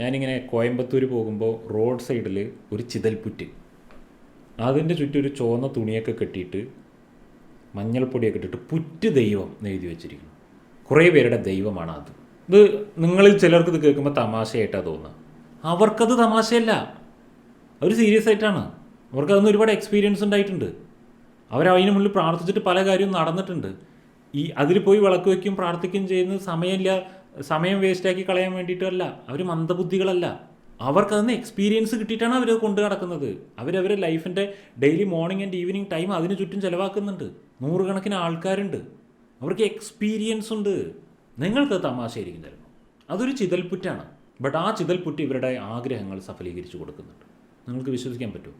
ഞാനിങ്ങനെ കോയമ്പത്തൂർ പോകുമ്പോൾ റോഡ് സൈഡിൽ ഒരു ചിതൽപുറ്റ്. അതിന്റെ ചുറ്റും ഒരു ചുവന്ന തുണിയൊക്കെ കെട്ടിയിട്ട് മഞ്ഞൾപ്പൊടിയൊക്കെ ഇട്ടിട്ട് പുറ്റ് ദൈവം എഴുതി വെച്ചിരിക്കുന്നു. കുറേ പേരുടെ ദൈവമാണ് അത്. ഇത് നിങ്ങളിൽ ചിലർക്ക് ഇത് കേൾക്കുമ്പോൾ തമാശയായിട്ടാണ് തോന്നുന്നത് അവർക്കത് തമാശയല്ല. അവർ സീരിയസ് ആയിട്ടാണ്. അവർക്ക് അതൊന്നും ഒരുപാട് എക്സ്പീരിയൻസ് ഉണ്ടായിട്ടുണ്ട്. അവർ അതിന് മുന്നിൽ പ്രാർത്ഥിച്ചിട്ട് പല കാര്യവും നടന്നിട്ടുണ്ട്. ഈ അതിൽ പോയി വിളക്ക് വയ്ക്കും പ്രാർത്ഥിക്കുകയും ചെയ്യുന്ന സമയമില്ല. സമയം വേസ്റ്റാക്കി കളയാൻ വേണ്ടിയിട്ടല്ല. അവർ മന്ദബുദ്ധികളല്ല. അവർക്കതിന് എക്സ്പീരിയൻസ് കിട്ടിയിട്ടാണ് അവർ കൊണ്ടു നടക്കുന്നത്. അവരവരെ ലൈഫിന്റെ daily morning and evening time അതിന് ചുറ്റും ചിലവാക്കുന്നുണ്ട്. നൂറുകണക്കിന് ആൾക്കാരുണ്ട്. അവർക്ക് എക്സ്പീരിയൻസ് ഉണ്ട്. നിങ്ങൾക്ക് തമാശയായിരിക്കും ചിലപ്പോൾ അതൊരു ചിതൽപുറ്റാണ്. ബട്ട് ആ ചിതൽപുറ്റ് ഇവരുടെ ആഗ്രഹങ്ങൾ സഫലീകരിച്ചു കൊടുക്കുന്നുണ്ട്. നിങ്ങൾക്ക് വിശ്വസിക്കാൻ പറ്റുമോ?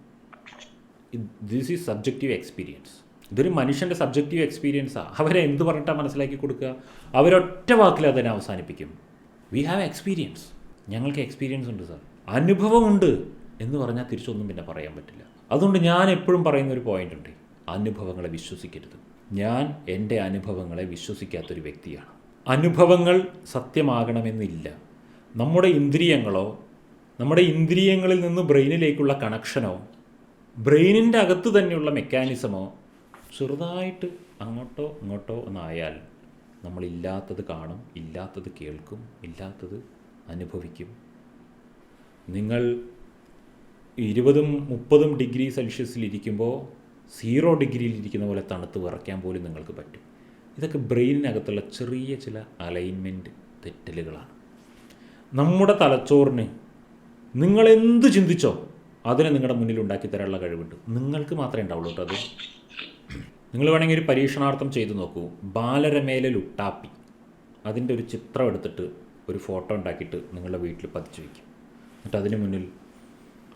ദിസ് ഈസ് സബ്ജക്റ്റീവ് എക്സ്പീരിയൻസ് ഇതൊരു മനുഷ്യന്റെ സബ്ജക്റ്റീവ് എക്സ്പീരിയൻസാണ് അവരെ എന്ത് പറഞ്ഞിട്ടാണ് മനസ്സിലാക്കി കൊടുക്കുക? അവരൊറ്റ വാക്കിൽ അതിനെ അവസാനിപ്പിക്കും. വി ഹാവ് എക്സ്പീരിയൻസ് ഞങ്ങൾക്ക് എക്സ്പീരിയൻസ് ഉണ്ട് സാർ അനുഭവമുണ്ട് എന്ന് പറഞ്ഞാൽ തിരിച്ചൊന്നും പിന്നെ പറയാൻ പറ്റില്ല. അതുകൊണ്ട് ഞാൻ എപ്പോഴും പറയുന്ന ഒരു പോയിന്റ് ഉണ്ട്. അനുഭവങ്ങളെ വിശ്വസിക്കരുത്. ഞാൻ എന്റെ അനുഭവങ്ങളെ വിശ്വസിക്കാത്തൊരു വ്യക്തിയാണ്. അനുഭവങ്ങൾ സത്യമാകണമെന്നില്ല. നമ്മുടെ ഇന്ദ്രിയങ്ങളോ നമ്മുടെ ഇന്ദ്രിയങ്ങളിൽ നിന്ന് ബ്രെയിനിലേക്കുള്ള കണക്ഷനോ ബ്രെയിനിന്റെ അകത്ത് തന്നെയുള്ള മെക്കാനിസമോ ചെറുതായിട്ട് അങ്ങോട്ടോ ഇങ്ങോട്ടോ ഒന്നായാൽ നമ്മളില്ലാത്തത് കാണും ഇല്ലാത്തത് കേൾക്കും ഇല്ലാത്തത് അനുഭവിക്കും. നിങ്ങൾ ഇരുപതും മുപ്പതും ഡിഗ്രി സെൽഷ്യസിൽ ഇരിക്കുമ്പോൾ സീറോ ഡിഗ്രിയിൽ ഇരിക്കുന്ന പോലെ തണുത്ത് വിറയ്ക്കാൻ പോലും നിങ്ങൾക്ക് പറ്റും. ഇതൊക്കെ ബ്രെയിനിനകത്തുള്ള ചെറിയ ചില അലൈൻമെന്റ് തെറ്റലുകളാണ്. നമ്മുടെ തലച്ചോറിന് നിങ്ങളെന്ത് ചിന്തിച്ചോ അതിനെ നിങ്ങളുടെ മുന്നിൽ ഉണ്ടാക്കി തരാനുള്ള കഴിവുണ്ട്. നിങ്ങൾക്ക് മാത്രമേ ഉണ്ടാവുള്ളൂ കേട്ടോ അത്. നിങ്ങൾ വേണമെങ്കിൽ ഒരു പരീക്ഷണാർത്ഥം ചെയ്തു നോക്കൂ. ബാലരമേലെ ലുട്ടാപ്പി. അതിന്റെ ഒരു ചിത്രം എടുത്തിട്ട് ഒരു ഫോട്ടോ ഉണ്ടാക്കിയിട്ട് നിങ്ങളുടെ വീട്ടിൽ പതിച്ചു വയ്ക്കും. എന്നിട്ട് അതിന് മുന്നിൽ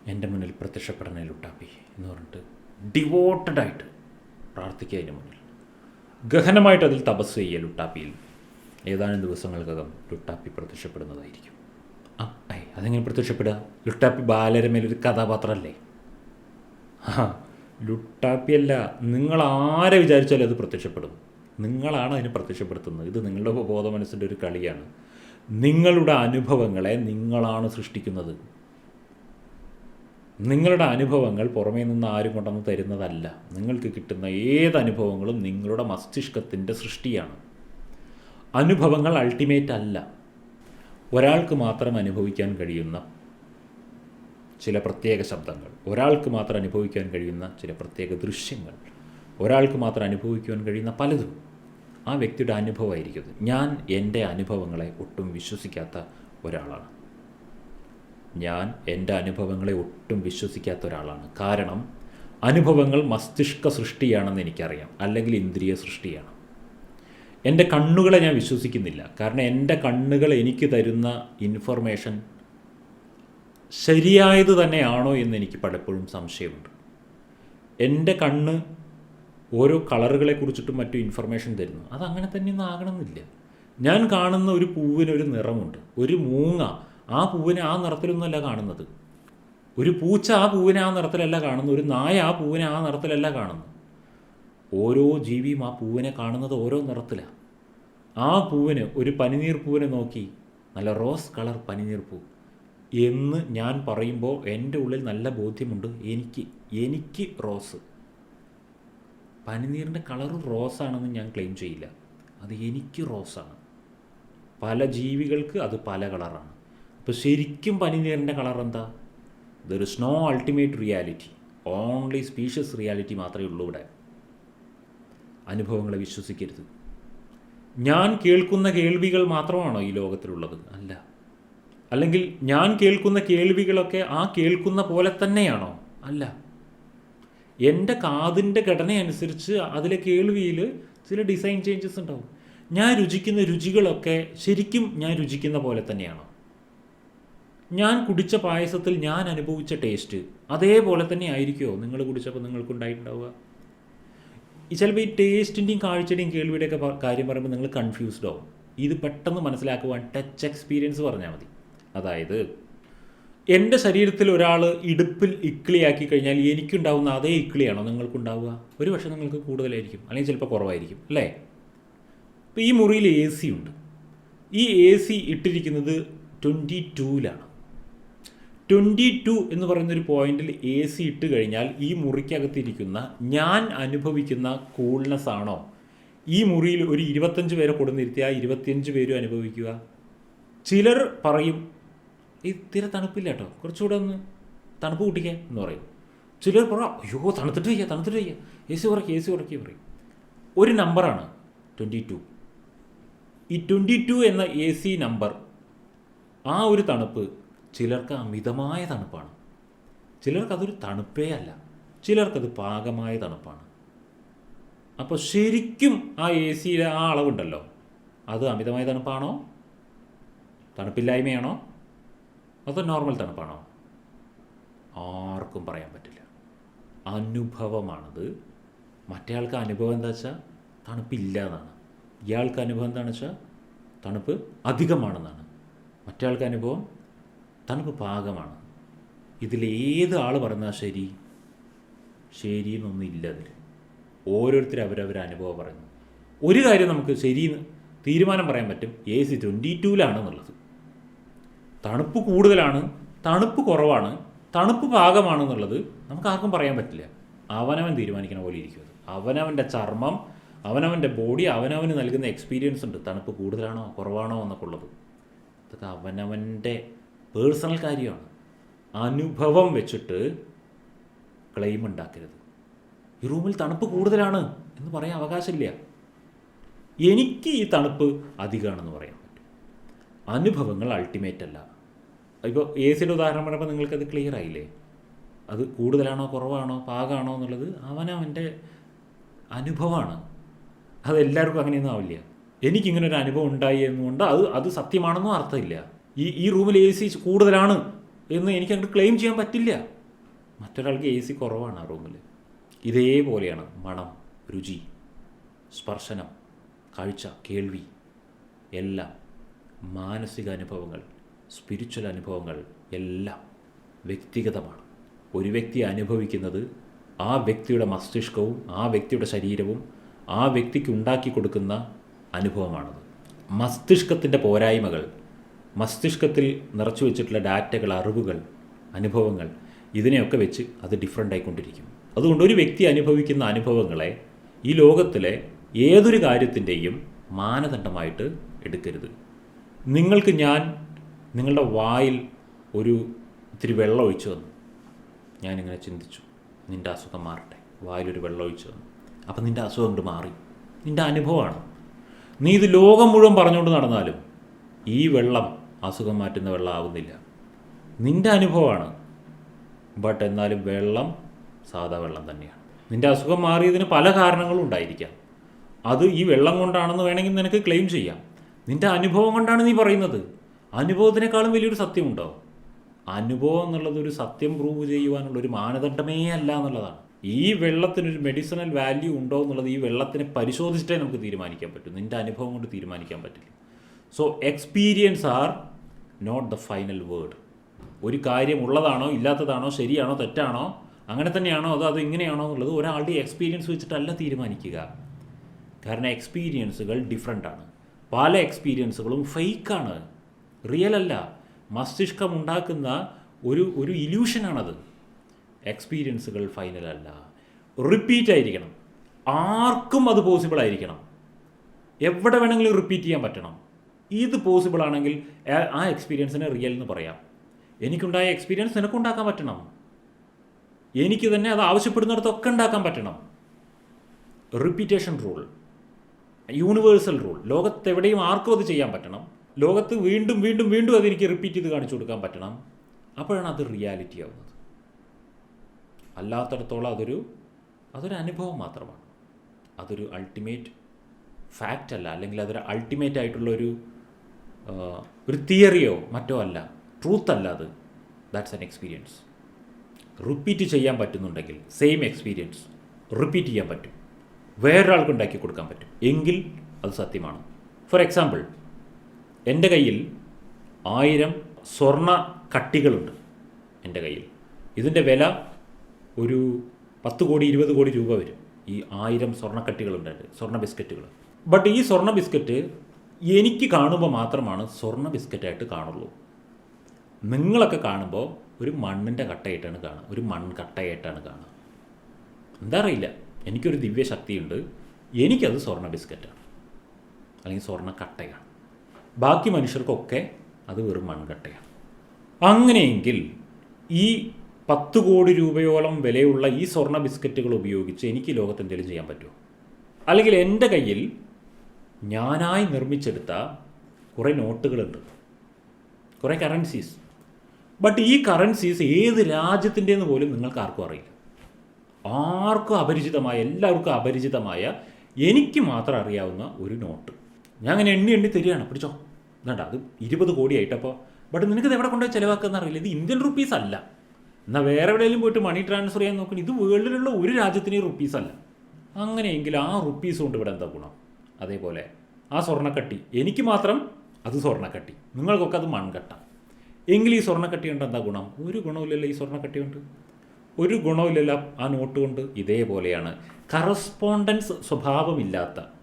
എന്റെ മുന്നിൽ പ്രത്യക്ഷപ്പെടണേ ലുട്ടാപ്പി എന്ന് പറഞ്ഞിട്ട് ഡിവോട്ടഡ് ആയിട്ട് പ്രാർത്ഥിക്കുക അതിന് മുന്നിൽ. ഗഹനമായിട്ട് അതിൽ തപസ് ചെയ്യുക ലുട്ടാപ്പിയിൽ. ഏതാനും ദിവസങ്ങൾക്കകം ലുട്ടാപ്പി പ്രത്യക്ഷപ്പെടുന്നതായിരിക്കും. ആ ഐ അതെങ്ങനെ പ്രത്യക്ഷപ്പെടുക? ലുട്ടാപ്പി ബാലരമേലൊരു കഥാപാത്രമല്ലേ? ആ ലുട്ടാപ്പിയല്ല നിങ്ങൾ ആരെ വിചാരിച്ചാലും അത് പ്രത്യക്ഷപ്പെടും. നിങ്ങളാണ് അതിനെ പ്രത്യക്ഷപ്പെടുത്തുന്നത്. ഇത് നിങ്ങളുടെ ബോധ മനസ്സിന്റെ ഒരു കളിയാണ്. നിങ്ങളുടെ അനുഭവങ്ങളെ നിങ്ങളാണ് സൃഷ്ടിക്കുന്നത്. നിങ്ങളുടെ അനുഭവങ്ങൾ പുറമേ നിന്ന് ആരും കൊണ്ടുവന്ന് തരുന്നതല്ല. നിങ്ങൾക്ക് കിട്ടുന്ന ഏത് അനുഭവങ്ങളും നിങ്ങളുടെ മസ്തിഷ്കത്തിന്റെ സൃഷ്ടിയാണ്. അനുഭവങ്ങൾ അൾട്ടിമേറ്റ് അല്ല. ഒരാൾക്ക് മാത്രം അനുഭവിക്കാൻ കഴിയുന്ന ചില പ്രത്യേക ശബ്ദങ്ങൾ. ഒരാൾക്ക് മാത്രം അനുഭവിക്കാൻ കഴിയുന്ന ചില പ്രത്യേക ദൃശ്യങ്ങൾ. ഒരാൾക്ക് മാത്രം അനുഭവിക്കുവാൻ കഴിയുന്ന പലതും. ആ വ്യക്തിയുടെ അനുഭവമായിരിക്കും ഞാൻ എന്റെ അനുഭവങ്ങളെ ഒട്ടും വിശ്വസിക്കാത്ത ഒരാളാണ്. ഞാൻ എന്റെ അനുഭവങ്ങളെ ഒട്ടും വിശ്വസിക്കാത്ത ഒരാളാണ്. കാരണം അനുഭവങ്ങൾ മസ്തിഷ്ക സൃഷ്ടിയാണെന്ന് എനിക്കറിയാം. അല്ലെങ്കിൽ ഇന്ദ്രിയ സൃഷ്ടിയാണ്. എന്റെ കണ്ണുകളെ ഞാൻ വിശ്വസിക്കുന്നില്ല. കാരണം എന്റെ കണ്ണുകൾ എനിക്ക് തരുന്ന ഇൻഫർമേഷൻ ശരിയായത് തന്നെയാണോ എന്ന് എനിക്ക് പലപ്പോഴും സംശയമുണ്ട്. എന്റെ കണ്ണ് ഓരോ കളറുകളെ കുറിച്ചിട്ടും മറ്റു ഇൻഫർമേഷൻ തരുന്നു. അത് അങ്ങനെ തന്നെയൊന്നും ആകണമെന്നില്ല. ഞാൻ കാണുന്ന ഒരു പൂവിന് ഒരു നിറമുണ്ട്. ഒരു മൂങ്ങ ആ പൂവിനെ ആ നിറത്തിലൊന്നുമല്ല കാണുന്നത്. ഒരു പൂച്ച ആ പൂവിനെ ആ നിറത്തിലല്ല കാണുന്നു. ഒരു നായ ആ പൂവിനെ ആ നിറത്തിലല്ല കാണുന്നു. ഓരോ ജീവിയും ആ പൂവിനെ കാണുന്നത് ഓരോ നിറത്തിലാണ് ആ പൂവിന് ഒരു പനിനീർ പൂവിനെ നോക്കി. നല്ല റോസ് കളർ പനിനീർ പൂ. എന്ന് ഞാൻ പറയുമ്പോൾ എന്റെ ഉള്ളിൽ നല്ല ബോധ്യമുണ്ട്. എനിക്ക് എനിക്ക് റോസ്. പനിനീറിന്റെ കളർ റോസാണെന്ന് ഞാൻ ക്ലെയിം ചെയ്യില്ല. അത് എനിക്ക് റോസാണ്. പല ജീവികൾക്ക് അത് പല കളറാണ്. അപ്പോൾ ശരിക്കും പനിനീറിന്റെ കളർ എന്താ there is no ultimate reality only species reality മാത്രമേ ഉള്ളൂ ഇവിടെ. അനുഭവങ്ങളെ വിശ്വസിക്കരുത്. ഞാൻ കേൾക്കുന്ന കേൾവികൾ മാത്രമാണോ ഈ ലോകത്തിലുള്ളത്? അല്ല. അല്ലെങ്കിൽ ഞാൻ കേൾക്കുന്ന കേൾവികളൊക്കെ ആ കേൾക്കുന്ന പോലെ തന്നെയാണോ? അല്ല. എന്റെ കാതിന്റെ ഘടനയനുസരിച്ച് അതിലെ കേൾവിയിൽ ചില ഡിസൈൻ ചേഞ്ചസ് ഉണ്ടാവും. ഞാൻ രുചിക്കുന്ന രുചികളൊക്കെ ശരിക്കും ഞാൻ രുചിക്കുന്ന പോലെ തന്നെയാണോ? ഞാൻ കുടിച്ച പായസത്തിൽ ഞാൻ അനുഭവിച്ച ടേസ്റ്റ് അതേപോലെ തന്നെ ആയിരിക്കുമോ നിങ്ങൾ കുടിച്ചപ്പോൾ നിങ്ങൾക്കുണ്ടായിട്ടുണ്ടാവുക? ചിലപ്പോൾ ഈ ടേസ്റ്റിന്റെയും കാഴ്ചയുടെയും കേൾവിയുടെയൊക്കെ കാര്യം പറയുമ്പോൾ നിങ്ങൾ കൺഫ്യൂസ്ഡ് ആവും. ഇത് പെട്ടെന്ന് മനസ്സിലാക്കുവാൻ ടച്ച് എക്സ്പീരിയൻസ് പറഞ്ഞാൽ മതി. അതായത് എന്റെ ശരീരത്തിൽ ഒരാൾ ഇടുപ്പിൽ ഇക്കിളിയാക്കി കഴിഞ്ഞാൽ എനിക്കുണ്ടാവുന്ന അതേ ഇക്കിളിയാണോ നിങ്ങൾക്കുണ്ടാവുക? ഒരു പക്ഷേ നിങ്ങൾക്ക് കൂടുതലായിരിക്കും. അല്ലെങ്കിൽ ചിലപ്പോൾ കുറവായിരിക്കും. അല്ലേ? ഇപ്പോൾ ഈ മുറിയിൽ എ സി ഉണ്ട്. ഈ എ സി ഇട്ടിരിക്കുന്നത് ട്വന്റി ടൂവിലാണ് ട്വന്റി ടു എന്ന് പറയുന്നൊരു പോയിന്റിൽ എ സി ഇട്ട് കഴിഞ്ഞാൽ ഈ മുറിക്കകത്തിരിക്കുന്ന ഞാൻ അനുഭവിക്കുന്ന കൂൾനെസ് ആണോ? ഈ മുറിയിൽ ഒരു ഇരുപത്തഞ്ച് പേരെ കൊടുന്നിരുത്തിയാൽ ഇരുപത്തിയഞ്ച് പേരും അനുഭവിക്കുക. ചിലർ പറയും ഇത്തിരി തണുപ്പില്ല കേട്ടോ. കുറച്ചുകൂടെ ഒന്ന് തണുപ്പ് കൂട്ടിക്കേ എന്ന് പറയും. ചിലർ പറയാം അയ്യോ തണുത്തിട്ട് വയ്യ തണുത്തിട്ട് വയ്യ. എ സി കുറയ്ക്കുക എ സി കുറയ്ക്കുക പറയും. ഒരു നമ്പറാണ് ട്വന്റി ടു ഈ ട്വന്റി ടു എന്ന എ സി നമ്പർ ആ ഒരു തണുപ്പ് ചിലർക്ക് അമിതമായ തണുപ്പാണ്. ചിലർക്ക് അതൊരു തണുപ്പേ അല്ല. ചിലർക്കത് പാകമായ തണുപ്പാണ്. അപ്പോൾ ശരിക്കും ആ എ സിയിലെ ആ അളവുണ്ടല്ലോ. അത് അമിതമായ തണുപ്പാണോ? തണുപ്പില്ലായ്മയാണോ? അതോ നോർമൽ തണുപ്പാണോ? ആർക്കും പറയാൻ പറ്റില്ല. അനുഭവമാണത്. മറ്റേ ആൾക്ക് അനുഭവം എന്താ വെച്ചാൽ തണുപ്പില്ല എന്നാണ്. ഇയാൾക്ക് അനുഭവം എന്താണെന്ന് വെച്ചാൽ തണുപ്പ് അധികമാണെന്നാണ്. മറ്റേ ആൾക്ക് അനുഭവം തണുപ്പ് പാകമാണ്. ഇതിലേത് ആൾ പറഞ്ഞാൽ ശരി? ശരിയെന്നൊന്നുമില്ല അതിൽ. ഓരോരുത്തർ അവരവരെ അനുഭവം പറയുന്നു. ഒരു കാര്യം നമുക്ക് ശരിയെന്ന് തീരുമാനം പറയാൻ പറ്റും. എ സി ട്വന്റി ടൂലാണെന്നുള്ളത് തണുപ്പ് കൂടുതലാണ് തണുപ്പ് കുറവാണ് തണുപ്പ് പാകമാണെന്നുള്ളത് നമുക്ക് ആർക്കും പറയാൻ പറ്റില്ല. അവനവൻ തീരുമാനിക്കണ പോലെ ഇരിക്കും അവനവന്റെ ചർമ്മം അവനവന്റെ ബോഡി അവനവന് നൽകുന്ന എക്സ്പീരിയൻസ് ഉണ്ട്. തണുപ്പ് കൂടുതലാണോ കുറവാണോ എന്നൊക്കെ ഉള്ളത് ഇതൊക്കെ അവനവന്റെ പേഴ്സണൽ കാര്യമാണ്. അനുഭവം വെച്ചിട്ട് ക്ലെയിം ഉണ്ടാക്കരുത്. ഈ റൂമിൽ തണുപ്പ് കൂടുതലാണ് എന്ന് പറയാൻ അവകാശമില്ല. എനിക്ക് ഈ തണുപ്പ് അധികമാണെന്ന് പറയാൻ പറ്റും. അനുഭവങ്ങൾ അൾട്ടിമേറ്റ് അല്ല. ഇപ്പോൾ എ സിയുടെ ഉദാഹരണം പറയുമ്പോൾ നിങ്ങൾക്കത് ക്ലിയർ ആയില്ലേ? അത് കൂടുതലാണോ കുറവാണോ പാകാണോ എന്നുള്ളത് അവനവന്റെ അനുഭവമാണ്. അതെല്ലാവർക്കും അങ്ങനെയൊന്നും ആവില്ല. എനിക്കിങ്ങനെ ഒരു അനുഭവം ഉണ്ടായി എന്നുകൊണ്ട് അത് അത് സത്യമാണെന്നും അർത്ഥമില്ല. ഈ ഈ റൂമിൽ എ സി കൂടുതലാണ് എന്ന് എനിക്ക് അങ്ങോട്ട് ക്ലെയിം ചെയ്യാൻ പറ്റില്ല. മറ്റൊരാൾക്ക് എ സി കുറവാണ് ആ റൂമിൽ. ഇതേപോലെയാണ് മണം രുചി സ്പർശനം കാഴ്ച കേൾവി എല്ലാം മാനസിക അനുഭവങ്ങൾ സ്പിരിച്വൽ അനുഭവങ്ങൾ എല്ലാം വ്യക്തിഗതമാണ്. ഒരു വ്യക്തി അനുഭവിക്കുന്നത് ആ വ്യക്തിയുടെ മസ്തിഷ്കവും ആ വ്യക്തിയുടെ ശരീരവും ആ വ്യക്തിക്ക് ഉണ്ടാക്കി കൊടുക്കുന്ന അനുഭവമാണത്. മസ്തിഷ്കത്തിന്റെ പോരായ്മകൾ മസ്തിഷ്കത്തിൽ നിറച്ചു വെച്ചിട്ടുള്ള ഡാറ്റകൾ അറിവുകൾ അനുഭവങ്ങൾ ഇതിനെയൊക്കെ വെച്ച് അത് ഡിഫറെന്റ് ആയിക്കൊണ്ടിരിക്കും. അതുകൊണ്ട് ഒരു വ്യക്തി അനുഭവിക്കുന്ന അനുഭവങ്ങളെ ഈ ലോകത്തിലെ ഏതൊരു കാര്യത്തിന്റെയും മാനദണ്ഡമായിട്ട് എടുക്കരുത്. നിങ്ങൾക്ക് ഞാൻ നിങ്ങളുടെ വായിൽ ഒരു ഇത്തിരി വെള്ളം ഒഴിച്ചു തന്നു. ഞാനിങ്ങനെ ചിന്തിച്ചു നിന്റെ അസുഖം മാറട്ടെ. വായിലൊരു വെള്ളം ഒഴിച്ചു തന്നു. അപ്പം നിന്റെ അസുഖം കൊണ്ട് മാറി. നിന്റെ അനുഭവമാണ്. നീ ഇത് ലോകം മുഴുവൻ പറഞ്ഞുകൊണ്ട് നടന്നാലും ഈ വെള്ളം അസുഖം മാറ്റുന്ന വെള്ളമാവുന്നില്ല നിന്റെ അനുഭവമാണ്. ബട്ട് എന്നാലും വെള്ളം സാധാ വെള്ളം തന്നെയാണ്. നിന്റെ അസുഖം മാറിയതിന് പല കാരണങ്ങളും ഉണ്ടായിരിക്കാം. അത് ഈ വെള്ളം കൊണ്ടാണെന്ന് വേണമെങ്കിൽ നിനക്ക് ക്ലെയിം ചെയ്യാം. നിന്റെ അനുഭവം കൊണ്ടാണ് നീ പറയുന്നത്. അനുഭവത്തിനേക്കാളും വലിയൊരു സത്യമുണ്ടോ? അനുഭവം എന്നുള്ളത് ഒരു സത്യം പ്രൂവ് ചെയ്യുവാനുള്ള ഒരു മാനദണ്ഡമേ അല്ല എന്നുള്ളതാണ്. ഈ വെള്ളത്തിനൊരു മെഡിസിനൽ വാല്യൂ ഉണ്ടോ എന്നുള്ളത് ഈ വെള്ളത്തിനെ പരിശോധിച്ചിട്ടേ നമുക്ക് തീരുമാനിക്കാൻ പറ്റും. നിന്റെ അനുഭവം കൊണ്ട് തീരുമാനിക്കാൻ പറ്റില്ല. So experience are not the final word ഒരു കാര്യം ഉള്ളതാണോ ഇല്ലാത്തതാണോ ശരിയാണോ തെറ്റാണോ അങ്ങനെ തന്നെയാണോ അതോ അത് ഇങ്ങനെയാണോ എന്നുള്ളത് ഒരാളുടെ എക്സ്പീരിയൻസ് വെച്ചിട്ടല്ല തീരുമാനിക്കുക. കാരണം എക്സ്പീരിയൻസുകൾ ഡിഫറെന്റ് ആണ്. പല എക്സ്പീരിയൻസുകളും ഫേക്കാണ് റിയൽ അല്ല മസ്തിഷ്കം ഉണ്ടാക്കുന്ന ഒരു ഒരു ഇല്യൂഷനാണത്. എക്സ്പീരിയൻസുകൾ ഫൈനൽ അല്ല റിപ്പീറ്റ് ആയിരിക്കണം ആർക്കും അത് പോസിബിൾ ആയിരിക്കണം എവിടെ വേണമെങ്കിലും റിപ്പീറ്റ് ചെയ്യാൻ പറ്റണം. ഇത് പോസിബിൾ ആണെങ്കിൽ ആ- എക്സ്പീരിയൻസിനെ റിയൽ എന്ന് പറയാം. എനിക്കുണ്ടായ എക്സ്പീരിയൻസ് നിനക്കുണ്ടാക്കാൻ പറ്റണം. എനിക്ക് തന്നെ അത് ആവശ്യപ്പെടുന്നിടത്തൊക്കെ ഉണ്ടാക്കാൻ പറ്റണം. Repetition rule. Universal rule. ലോകത്തെവിടെയും ആർക്കും അത് ചെയ്യാൻ പറ്റണം. ലോകത്ത് വീണ്ടും വീണ്ടും വീണ്ടും അതെനിക്ക് റിപ്പീറ്റ് ചെയ്ത് കാണിച്ചു കൊടുക്കാൻ പറ്റണം. അപ്പോഴാണ് അത് റിയാലിറ്റി ആവുന്നത്. അല്ലാത്തടത്തോളം അതൊരു അതൊരു അനുഭവം മാത്രമാണ്. അതൊരു അൾട്ടിമേറ്റ് ഫാക്റ്റ് അല്ല. അല്ലെങ്കിൽ അതൊരു അൾട്ടിമേറ്റ് ആയിട്ടുള്ളൊരു ഒരു തിയറിയോ മറ്റോ അല്ല. ട്രൂത്ത് അല്ല അത്. ദാറ്റ്സ് ആൻ എക്സ്പീരിയൻസ് റിപ്പീറ്റ് ചെയ്യാൻ പറ്റുന്നുണ്ടെങ്കിൽ സെയിം എക്സ്പീരിയൻസ് റിപ്പീറ്റ് ചെയ്യാൻ പറ്റും. വേറൊരാൾക്ക് ഉണ്ടാക്കി കൊടുക്കാൻ പറ്റും. എങ്കിൽ അത് സത്യമാണ്. ഫോർ എക്സാമ്പിൾ എന്റെ കയ്യിൽ ആയിരം സ്വർണ കട്ടികളുണ്ട് എന്റെ കയ്യിൽ. ഇതിന്റെ വില ഒരു പത്ത് കോടി ഇരുപത് കോടി രൂപ വരും. ഈ ആയിരം സ്വർണക്കട്ടികളുണ്ട് എന്റെ സ്വർണ ബിസ്ക്കറ്റുകൾ ബട്ട് ഈ സ്വർണ ബിസ്ക്കറ്റ് എനിക്ക് കാണുമ്പോൾ മാത്രമാണ് സ്വർണ ബിസ്ക്കറ്റായിട്ട് കാണുള്ളൂ. നിങ്ങളൊക്കെ കാണുമ്പോൾ ഒരു മണ്ണിന്റെ കട്ടയായിട്ടാണ് കാണുക ഒരു മൺകട്ടയായിട്ടാണ് കാണുക. എന്താ അറിയില്ല. എനിക്കൊരു ദിവ്യശക്തിയുണ്ട്. എനിക്കത് സ്വർണ ബിസ്ക്കറ്റാണ്. അല്ലെങ്കിൽ സ്വർണ കട്ടയാണ്. ബാക്കി മനുഷ്യർക്കൊക്കെ അത് വെറും മൺകട്ടയാണ്. അങ്ങനെയെങ്കിൽ ഈ പത്ത് കോടി രൂപയോളം വിലയുള്ള ഈ സ്വർണ ബിസ്ക്കറ്റുകൾ ഉപയോഗിച്ച് എനിക്ക് ലോകത്ത് എന്തെങ്കിലും ചെയ്യാൻ പറ്റുമോ? അല്ലെങ്കിൽ എന്റെ കയ്യിൽ ഞാനായി നിർമ്മിച്ചെടുത്ത കുറേ നോട്ടുകളുണ്ട്. കുറേ കറൻസീസ് ബട്ട് ഈ കറൻസീസ് ഏത് രാജ്യത്തിന്റെന്ന് പോലും നിങ്ങൾക്ക് ആർക്കും അറിയില്ല. ആർക്കും അപരിചിതമായ എല്ലാവർക്കും അപരിചിതമായ എനിക്ക് മാത്രം അറിയാവുന്ന ഒരു നോട്ട്. ഞാൻ അങ്ങനെ എണ്ണി എണ്ണി തരികയാണ്. പിടിച്ചോ. വേണ്ട അത് ഇരുപത് കോടിയായിട്ടപ്പോൾ ബട്ട് നിനക്ക് ഇത് എവിടെ കൊണ്ടുപോയി ചിലവാക്കുന്ന അറിയില്ല. ഇത് ഇന്ത്യൻ റുപ്പീസ് അല്ല. എന്നാൽ വേറെ എവിടെയെങ്കിലും പോയിട്ട് മണി ട്രാൻസ്ഫർ ചെയ്യാൻ നോക്കണം. ഇത് വേൾഡിലുള്ള ഒരു രാജ്യത്തിനെയും റുപ്പീസ് അല്ല. അങ്ങനെയെങ്കിൽ ആ റുപ്പീസ് കൊണ്ട് ഇവിടെ എന്താ ഗുണം? അതേപോലെ ആ സ്വർണക്കട്ടി. എനിക്ക് മാത്രം അത് സ്വർണക്കട്ടി. നിങ്ങൾക്കൊക്കെ അത് മൺകട്ട. എങ്കിൽ ഈ സ്വർണക്കട്ടി കൊണ്ട് എന്താ ഗുണം? ഒരു ഗുണമില്ലല്ലോ ഈ സ്വർണക്കട്ടി കൊണ്ട്. ഒരു ഗുണമില്ലല്ലോ ആ നോട്ട് കൊണ്ട് ഇതേപോലെയാണ്. കറസ്പോണ്ടൻസ് സ്വഭാവമില്ലാത്ത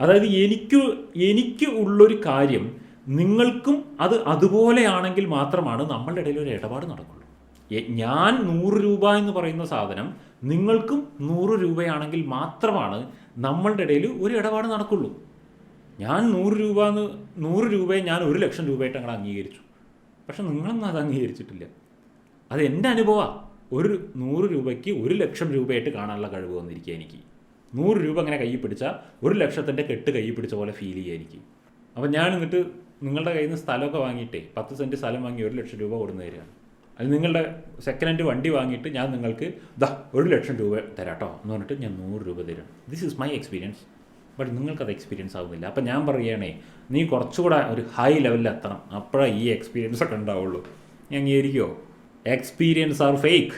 അതായത് എനിക്ക് എനിക്ക് ഉള്ളൊരു കാര്യം നിങ്ങൾക്കും അത് അതുപോലെയാണെങ്കിൽ മാത്രമാണ് നമ്മളുടെ ഇടയിൽ ഒരു ഇടപാട് നടക്കുള്ളൂ. ഞാൻ നൂറ് രൂപ എന്ന് പറയുന്ന സാധനം നിങ്ങൾക്കും നൂറ് രൂപയാണെങ്കിൽ മാത്രമാണ് നമ്മളുടെ ഇടയിൽ ഒരു ഇടപാട് നടക്കുള്ളൂ. ഞാൻ നൂറ് രൂപ എന്ന് നൂറ് രൂപയെ ഞാൻ ഒരു ലക്ഷം രൂപയായിട്ട് അങ്ങനെ അംഗീകരിച്ചു. പക്ഷെ നിങ്ങളൊന്നും അത് അംഗീകരിച്ചിട്ടില്ല. അത് എന്റെ അനുഭവമാണ്. ഒരു നൂറ് രൂപയ്ക്ക് ഒരു ലക്ഷം രൂപയായിട്ട് കാണാനുള്ള കഴിവ് വന്നിരിക്കുക എനിക്ക്. നൂറ് രൂപ അങ്ങനെ കയ്യിൽ പിടിച്ചാൽ ഒരു ലക്ഷത്തിന്റെ കെട്ട് കയ്യിൽ പിടിച്ച പോലെ ഫീൽ ചെയ്യുക എനിക്ക്. അപ്പം ഞാൻ എന്നിട്ട് നിങ്ങളുടെ കയ്യിൽ നിന്ന് സ്ഥലമൊക്കെ വാങ്ങിയിട്ടേ പത്ത് സെന്റ് സ്ഥലം വാങ്ങി ഒരു ലക്ഷം രൂപ കൊടുന്ന് തരികയാണ്. അത് നിങ്ങളുടെ സെക്കൻഡ് ഹാൻഡ് വണ്ടി വാങ്ങിയിട്ട് ഞാൻ നിങ്ങൾക്ക് ദാ ഒരു ലക്ഷം രൂപ തരാട്ടോ എന്ന് പറഞ്ഞിട്ട് ഞാൻ നൂറ് രൂപ തരാം this is my experience but നിങ്ങൾക്കത് എക്സ്പീരിയൻസ് ആവുന്നില്ല. അപ്പം ഞാൻ പറയുകയാണേ നീ കുറച്ചുകൂടെ ഒരു ഹൈ ലെവലിൽ എത്തണം. അപ്പോഴേ ഈ എക്സ്പീരിയൻസ് ഒക്കെ ഉണ്ടാവുള്ളൂ. ഞാൻ അംഗീകരിക്കുമോ എക്സ്പീരിയൻസ് ആർ ഫേക്ക്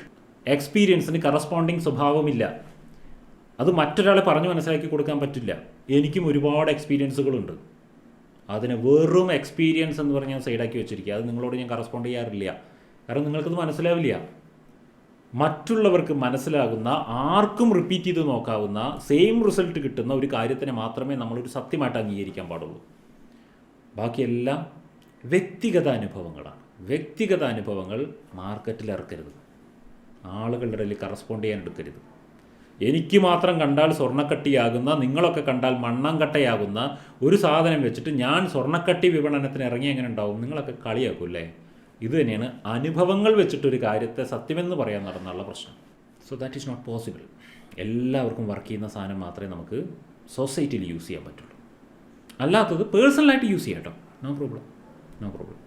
എക്സ്പീരിയൻസിന് കറസ്പോണ്ടിങ് സ്വഭാവമില്ല. അത് മറ്റൊരാളെ പറഞ്ഞു മനസ്സിലാക്കി കൊടുക്കാൻ പറ്റില്ല. എനിക്കും ഒരുപാട് എക്സ്പീരിയൻസുകളുണ്ട് അതിന് വെറും എക്സ്പീരിയൻസ് എന്ന് പറഞ്ഞ് ഞാൻ സൈഡാക്കി വെച്ചിരിക്കുക. അത് നിങ്ങളോട് ഞാൻ കറസ്പോണ്ട് ചെയ്യാറില്ല. കാരണം നിങ്ങൾക്കത് മനസ്സിലാവില്ല. മറ്റുള്ളവർക്ക് മനസ്സിലാകുന്ന ആർക്കും റിപ്പീറ്റ് ചെയ്ത് നോക്കാവുന്ന സെയിം റിസൾട്ട് കിട്ടുന്ന ഒരു കാര്യത്തിനെ മാത്രമേ നമ്മളൊരു സത്യമായിട്ട് അംഗീകരിക്കാൻ പാടുള്ളൂ. ബാക്കിയെല്ലാം വ്യക്തിഗത അനുഭവങ്ങളാണ് വ്യക്തിഗത അനുഭവങ്ങൾ മാർക്കറ്റിൽ ഇറക്കരുത്. ആളുകളുടെ ഇടയിൽ കറസ്പോണ്ട് ചെയ്യാൻ എടുക്കരുത്. എനിക്ക് മാത്രം കണ്ടാൽ സ്വർണക്കട്ടിയാകുന്ന നിങ്ങളൊക്കെ കണ്ടാൽ മണ്ണംകട്ടയാകുന്ന ഒരു സാധനം വെച്ചിട്ട് ഞാൻ സ്വർണക്കട്ടി വിപണനത്തിന് ഇറങ്ങി എങ്ങനെ ഉണ്ടാവും? നിങ്ങളൊക്കെ കളിയാക്കൂല്ലേ? ഇത് തന്നെയാണ് അനുഭവങ്ങൾ വെച്ചിട്ടൊരു കാര്യത്തെ സത്യമെന്ന് പറയാൻ നടന്നുള്ള പ്രശ്നം. So that is not possible എല്ലാവർക്കും വർക്ക് ചെയ്യുന്ന സാധനം മാത്രമേ നമുക്ക് സൊസൈറ്റിയിൽ യൂസ് ചെയ്യാൻ പറ്റുള്ളൂ. അല്ലാത്തത് പേഴ്സണലായിട്ട് യൂസ് ചെയ്യാം കേട്ടോ. No problem no problem